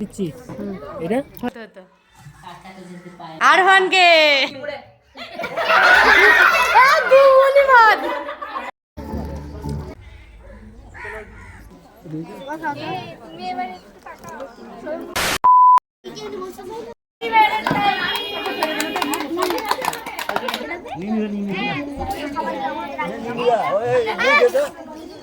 দিচ্ছি এটা আরহানকে হাই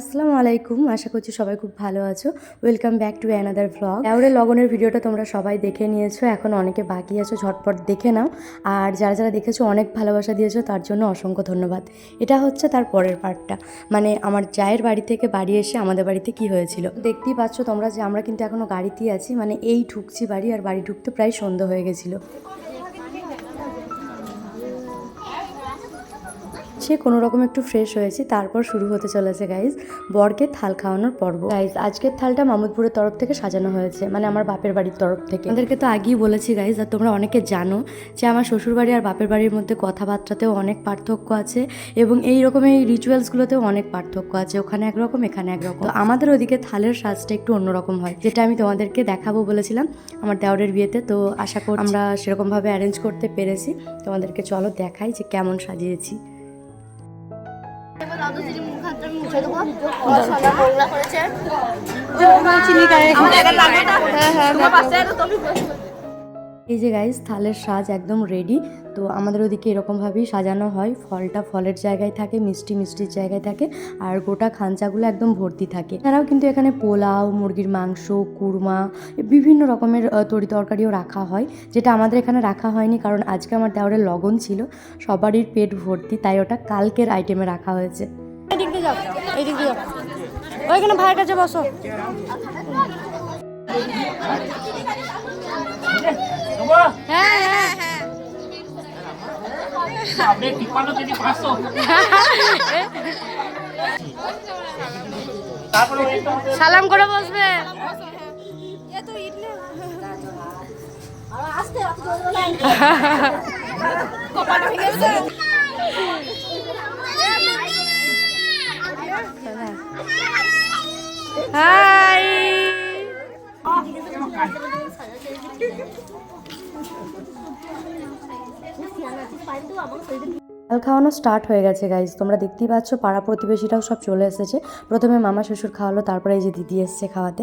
আসসালামু আলাইকুম। আশা করছি সবাই খুব ভালো আছো। Welcome back to another vlog এওরে লগনের ভিডিওটা তোমরা সবাই দেখে নিয়েছো। এখন অনেকে বাকি আছো, ঝটপট দেখে নাও। আর যারা যারা দেখেছ, অনেক ভালোবাসা দিয়েছ, তার জন্য অসংখ্য ধন্যবাদ। এটা হচ্ছে তার পরের পার্টটা মানে আমার জায়ের বাড়ি থেকে বাড়ি এসে আমাদের বাড়িতে কি হয়েছিল? দেখতেই পাচ্ছ তোমরা যে আমরা কিন্তু এখনও গাড়িতেই আছি। মানে এই ঢুকছি বাড়ি আর বাড়ি ঢুকতে প্রায় সন্ধ্যা হয়ে গেছিল। সে কোনো রকম একটু ফ্রেশ হয়েছি, তারপর শুরু হতে চলেছে গাইজ বরকে থাল খাওয়ানোর পর্ব। গাইজ আজকের থালটা মামুদপুরের তরফ থেকে সাজানো হয়েছে মানে আমার বাপের বাড়ির তরফ থেকে। আমাদেরকে তো আগেই বলেছি গাইজ আর তোমরা অনেকে জানো যে আমার শ্বশুর বাড়ি আর বাপের বাড়ির মধ্যে কথাবার্তাতেও অনেক পার্থক্য আছে এবং এই রকম এই রিচুয়ালসগুলোতেও অনেক পার্থক্য আছে, ওখানে একরকম, এখানে একরকম। তো আমাদের ওদিকে থালের সাজটা একটু অন্যরকম হয়, যেটা আমি তোমাদেরকে দেখাবো বলেছিলাম আমার দেওরের বিয়েতে, তো আশা করি আমরা সেরকমভাবে অ্যারেঞ্জ করতে পেরেছি। তোমাদেরকে চলো দেখাই যে কেমন সাজিয়েছি। হ্যাঁ হ্যাঁ, হ্যাঁ। এই যে গাইস থালের সাজ একদম রেডি তো আমাদের ওদিকে এরকমভাবেই সাজানো হয়। ফলটা ফলের জায়গায় থাকে, মিষ্টি মিষ্টির জায়গায় থাকে, আর গোটা খাঞ্চাগুলো একদম ভর্তি থাকে। এছাড়াও কিন্তু এখানে পোলাও, মুরগির মাংস, কুরমা বিভিন্ন রকমের তরি তরকারিও রাখা হয়, যেটা আমাদের এখানে রাখা হয়নি কারণ আজকে আমার দেওয়ারের লগন ছিল। সবারই পেট ভর্তি, তাই ওটা কালকের আইটেমে রাখা হয়েছে। কাছে বসো। হ্যাঁ হ্যাঁ হ্যাঁ সালাম করে বসবে। হাই চাল খাওয়ানো স্টার্ট হয়ে গেছে গাইজ তোমরা দেখতেই পাচ্ছ পাড়া প্রতিবেশীরাও সব চলে এসেছে প্রথমে মামা শ্বশুর খাওয়ালো তারপরে এই যে দিদি এসছে খাওয়াতে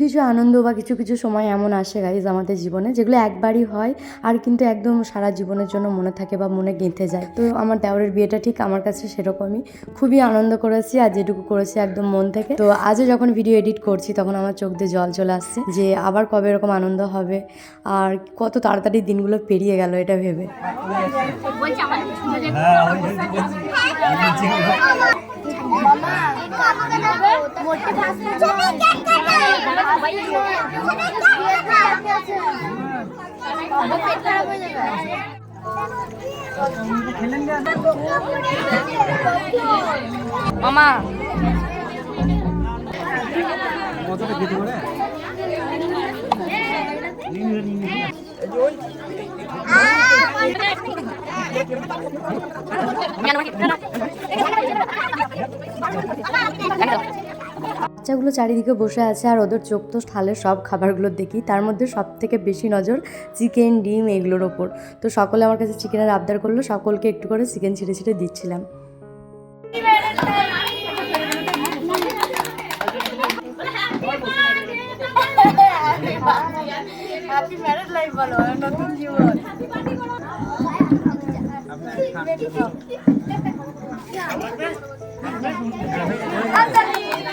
কিছু আনন্দ বা কিছু কিছু সময় এমন আসে গাইজ আমাদের জীবনে যেগুলো একবারই হয় আর কিন্তু একদম সারা জীবনের জন্য মনে থাকে বা মনে গেঁথে যায় তো আমার দেওরের বিয়েটা ঠিক আমার কাছে সেরকমই খুবই আনন্দ করেছি আর যেটুকু করেছি একদম মন থেকে তো আজও যখন ভিডিও এডিট করছি তখন আমার চোখ দিয়ে জল চলে আসছে যে আবার কবে এরকম আনন্দ হবে আর কত তাড়াতাড়ি দিনগুলো পেরিয়ে গেল এটা ভেবে মামা। বাচ্চাগুলো চারিদিকে বসে আছে আর ওদের চোখ তো থালে সব খাবারগুলো দেখি। তার মধ্যে সব থেকে বেশি নজর চিকেন ডিম এগুলোর ওপর। তো সকলে আমার কাছে চিকেনের আবদার করল সকলকে একটু করে চিকেন ছিঁড়ে ছিঁড়ে দিচ্ছিলাম। হ্যাপি ম্যারেজ লাইফ বলো নতুন জীবন। জানো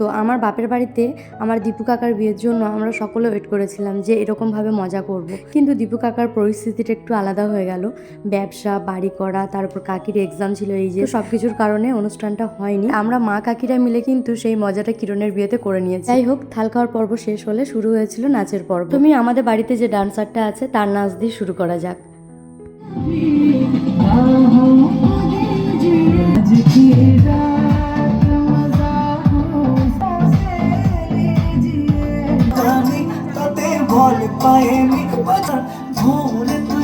তো? আমার বাপের বাড়িতে আমার দীপু কাকার বিয়ের জন্য আমরা সকলে ওয়েট করেছিলাম যে এরকমভাবে মজা করব। কিন্তু দীপু কাকার পরিস্থিতিটা একটু আলাদা হয়ে গেল। ব্যবসা, বাড়ি করা তারপর কাকির এক্সাম ছিল, এই যে সব কিছুর কারণে অনুষ্ঠানটা হয়নি। আমরা মা কাকিরা মিলে কিন্তু সেই মজাটা কিরণের বিয়েতে করে নিয়েছি। যাই হোক, থাল খাওয়ার পর্ব শেষ হলে শুরু হয়েছিল নাচের পর্ব। তুমি আমাদের বাড়িতে যে ডান্সারটা আছে, তার নাচ দিয়ে শুরু করা যাক। বল পায়েনি বাজার ভোরে তুই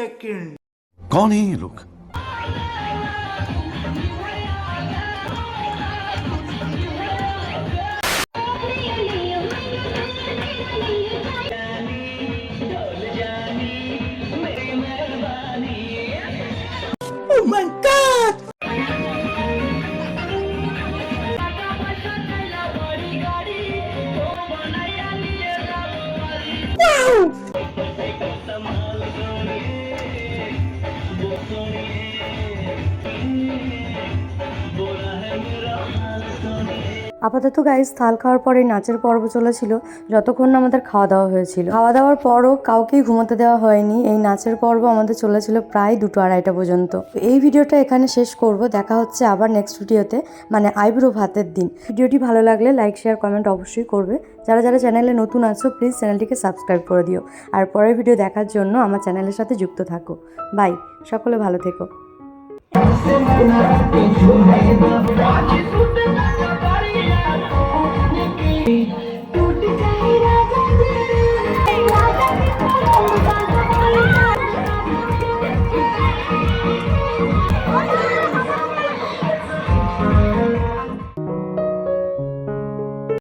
second. कौन है ये लोग? আপাতত গাইজ থাল খাওয়ার পরে নাচের পর্ব চলেছিল। যতক্ষণ না আমাদের খাওয়া দাওয়া হয়েছিল। খাওয়া দাওয়ার পরও কাউকেই ঘুমোতে দেওয়া হয়নি। এই নাচের পর্ব আমাদের চলেছিল প্রায় দুটো আড়াইটা পর্যন্ত। এই ভিডিওটা এখানে শেষ করব। দেখা হচ্ছে আবার নেক্সট ভিডিওতে মানে আইব্রো ভাতের দিন। ভিডিওটি ভালো লাগলে লাইক শেয়ার কমেন্ট অবশ্যই করবে। যারা যারা চ্যানেলে নতুন আছো প্লিজ চ্যানেলটিকে সাবস্ক্রাইব করে দিও। আর পরের ভিডিও দেখার জন্য আমার চ্যানেলের সাথে যুক্ত থাকো। বাই সকলে ভালো থেকো।